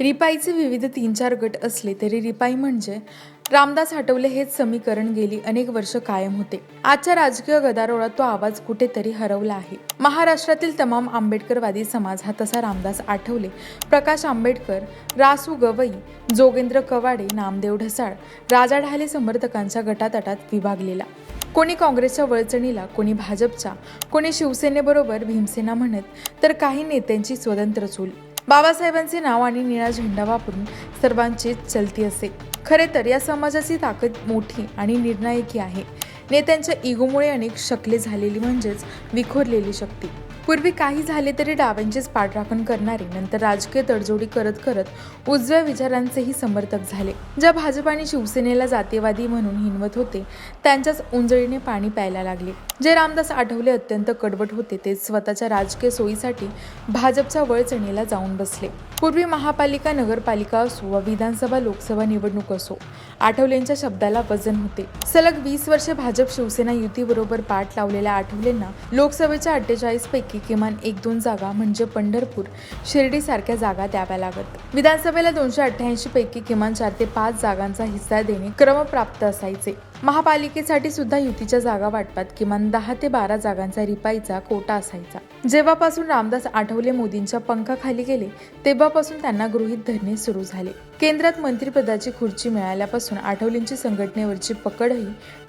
रिपाईचे विविध तीन चार गट असले तरी रिपाई म्हणजे रामदास आठवले हेच समीकरण गेली अनेक वर्ष कायम होते. आजच्या राजकीय गदारोळात तो आवाज कुठेतरी हरवला आहे. महाराष्ट्रातील तमाम आंबेडकरवादी समाज हा तसा रामदास आठवले प्रकाश आंबेडकर रासू गवई जोगेंद्र कवाडे नामदेव ढसाळ राजा ढाले समर्थकांच्या गटातटात विभागलेला. कोणी काँग्रेसच्या वळचणीला कोणी भाजपच्या कोणी शिवसेनेबरोबर भीमसेना म्हणत तर काही नेत्यांची स्वतंत्र चूल. बाबासाहेबांचे नाव आणि निळा झेंडा वापरून सर्वांचीच चलती असे. खरे तर या समाजाची ताकद मोठी आणि निर्णायकी आहे. नेत्यांच्या इगोमुळे अनेक शकले झालेली म्हणजेच विखुरलेली शक्ती. पूर्वी काही झाले तरी डाव्यांचेच पाठराखण करणारे नंतर राजकीय तडजोडी करत करत उजव्या विचारांचेही समर्थक झाले. ज्या भाजप आणि शिवसेनेला जातीयवादी म्हणून हिनवत होते त्यांच्याच उंजळीने पाणी प्यायला लागले. जे रामदास आठवले अत्यंत कडवट होते ते स्वतःच्या राजकीय सोयीसाठी भाजपच्या वळचणीला जाऊन बसले. पूर्वी महापालिका नगरपालिका असो व विधानसभा लोकसभा निवडणूक असो आठवलेंच्या शब्दाला वजन होते. सलग वीस वर्षे भाजप शिवसेना युतीबरोबर पाठ लावलेल्या आठवलेंना लोकसभेच्या अठ्ठेचाळीस पैकी किमान एक दोन जागा म्हणजे पंढरपूर शिर्डी सारख्या जागा द्याव्या लागत. विधानसभेला दोनशे अठ्ठ्याऐंशी पैकी किमान चार ते पाच जागांचा हिस्सा देणे क्रमप्राप्त असायचे. महापालिकेसाठी सुद्धा युतीच्या जागा वाटपात किमान दहा ते बारा जागांचा रिपाईचा कोटा असायचा. जेव्हापासून रामदास आठवले मोदींच्या पंखाखाली गेले तेव्हापासून त्यांना गृहीत धरणे सुरू झाले. केंद्रात मंत्रिपदाची खुर्ची मिळाल्यापासून आठवलेंची संघटनेवरची पकडही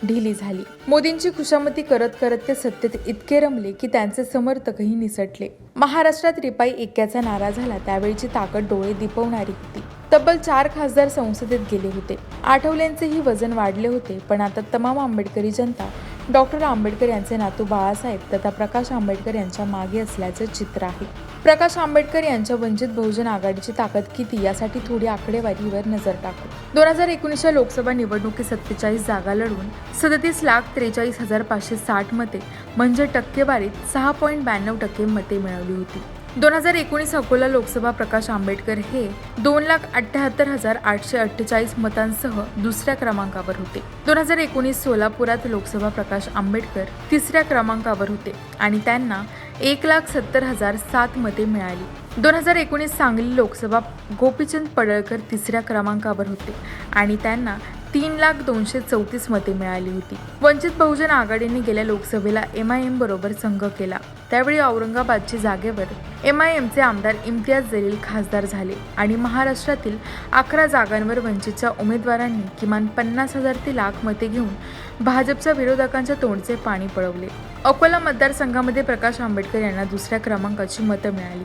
ढिली झाली. मोदींची खुशामती करत करत ते सत्तेत इतके रमले की त्यांचे समर्थकही निसटले. महाराष्ट्रात रिपाई एक्क्याचा नारा झाला त्यावेळीची ताकद डोळे दिपवणारी होती. तब्बल चार खासदार संसदेत गेले होते. आठवलेंचेही वजन वाढले होते पण आता तमाम आंबेडकरी जनता डॉक्टर आंबेडकर यांचे नातू बाळासाहेब तथा प्रकाश आंबेडकर यांच्या मागे असल्याचं चित्र आहे. प्रकाश आंबेडकर यांच्या वंचित बहुजन आघाडीची ताकद किती यासाठी थोडी आकडेवारीवर नजर टाकू. दोन हजार एकोणीसच्या लोकसभा निवडणुकीत सत्तेचाळीस जागा लढवून सदतीस लाख त्रेचाळीस हजार पाचशे साठ मते म्हणजे टक्केवारीत सहा पॉईंट ब्याण्णव टक्के मते मिळवली होती. दोन हजार एकोणीस अकोला लोकसभा प्रकाश आंबेडकर हे दोन लाख अठ्ठ्याहत्तर हजार आठशे अठ्ठेचाळीस मतांसह दुसऱ्या क्रमांकावर होते. दोन हजार एकोणीस सोलापुरात लोकसभा प्रकाश आंबेडकर तिसऱ्या क्रमांकावर होते आणि त्यांना एक लाख सत्तर हजार सात मते मिळाली. दोन हजार एकोणीस सांगली लोकसभा गोपीचंद पडळकर तिसऱ्या क्रमांकावर होते आणि त्यांना तीन लाख दोनशे चौतीस मते मिळाली होती. वंचित बहुजन आघाडीने गेल्या लोकसभेला एम आय एम बरोबर संघ केला. त्यावेळी औरंगाबादची जागेवर एम आय एमचे आमदार इम्तियाज जलील खासदार झाले आणि महाराष्ट्रातील अकरा जागांवर वंचितच्या उमेदवारांनी किमान पन्नास हजार ते लाख मते घेऊन भाजपच्या विरोधकांच्या तोंडचे पाणी पळवले. अकोला मतदारसंघामध्ये प्रकाश आंबेडकर यांना दुसऱ्या क्रमांकाची मतं मिळाली.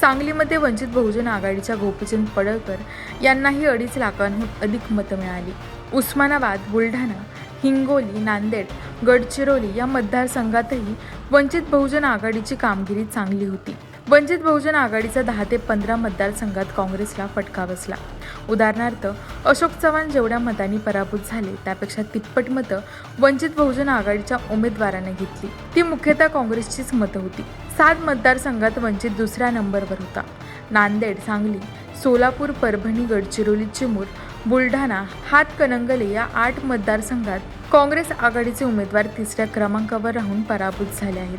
सांगलीमध्ये वंचित बहुजन आघाडीच्या गोपीचंद पडळकर यांनाही अडीच लाखांहून अधिक मतं मिळाली. उस्मानाबाद बुलढाणा हिंगोली नांदेड गडचिरोली या मतदारसंघातही वंचित बहुजन आघाडीची कामगिरी चांगली होती. वंचित बहुजन आघाडीचा दहा ते पंधरा मतदारसंघात काँग्रेसला फटका बसला. उदाहरणार्थ अशोक चव्हाण जेवढ्या मतांनी पराभूत झाले त्यापेक्षा तिप्पट मतं वंचित बहुजन आघाडीच्या उमेदवाराने घेतली. ती मुख्यतः काँग्रेसचीच मतं होती. सात मतदारसंघात वंचित दुसऱ्या नंबरवर होता. नांदेड सांगली सोलापूर परभणी गडचिरोली चिमूर बुलढाणा हातकणंगले या आठ मतदारसंघात काँग्रेस आघाडीचे उमेदवार तिसऱ्या क्रमांकावर राहून पराभूत झाले आहेत.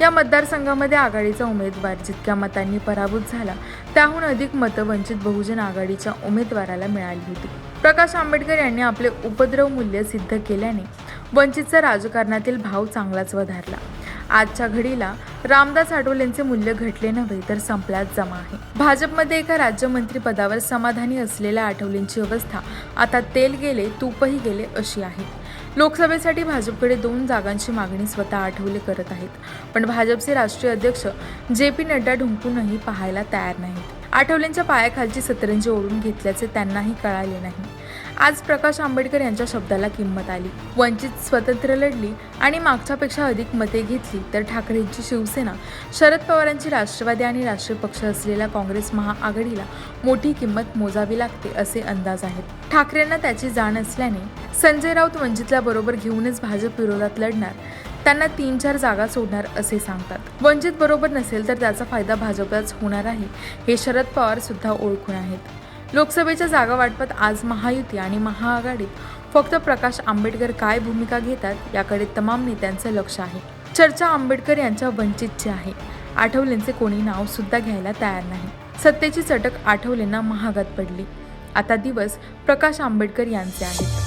या मतदारसंघामध्ये आघाडीचा उमेदवार जितक्या मतांनी पराभूत झाला त्याहून अधिक मतं वंचित बहुजन आघाडीच्या उमेदवाराला मिळाली होती. प्रकाश आंबेडकर यांनी आपले उपद्रव मूल्य सिद्ध केल्याने वंचितचा राजकारणातील भाव चांगलाच वधारला. आजच्या घडीला रामदास आठवलेंचे मूल्य घटले नव्हे तर संपल्यात जमा आहे. भाजपमध्ये एका राज्यमंत्री पदावर समाधानी असलेल्या आठवलेंची अवस्था आता तेल गेले तूपही गेले अशी आहे. लोकसभेसाठी भाजपकडे दोन जागांची मागणी स्वतः आठवले करत आहेत. पण भाजपचे राष्ट्रीय अध्यक्ष जे पी नड्डा ढुंकूनही पाहायला तयार नाहीत. आठवलेंच्या पायाखालची सतरंजी ओढून घेतल्याचे त्यांनाही कळाले नाही. आज प्रकाश आंबेडकर यांच्या शब्दाला किंमत आली. वंचित स्वतंत्र लढली आणि मागच्यापेक्षा अधिक मते घेतली तर ठाकरेंची शिवसेना शरद पवारांची राष्ट्रवादी आणि राष्ट्रीय पक्ष असलेल्या काँग्रेस महाआघाडीला मोठी किंमत मोजावी लागते असे अंदाज आहेत. ठाकरेंना त्याची जाण असल्याने संजय राऊत वंचितला बरोबर घेऊनच भाजप विरोधात लढणार त्यांना तीन चार जागा सोडणार असे सांगतात. वंचित बरोबर नसेल तर त्याचा फायदा भाजपलाच होणार आहे हे शरद पवार सुद्धा ओळखून आहेत. लोकसभेच्या जागा वाटपात आज महायुती आणि महाआघाडीत फक्त प्रकाश आंबेडकर काय भूमिका घेतात याकडे तमाम नेत्यांचं लक्ष आहे. चर्चा आंबेडकर यांच्या वंचितची आहे. आठवलेंचे कोणी नाव सुद्धा घ्यायला तयार नाही. सत्तेची चटक आठवलेंना महागात पडली. आता दिवस प्रकाश आंबेडकर यांचे आहेत.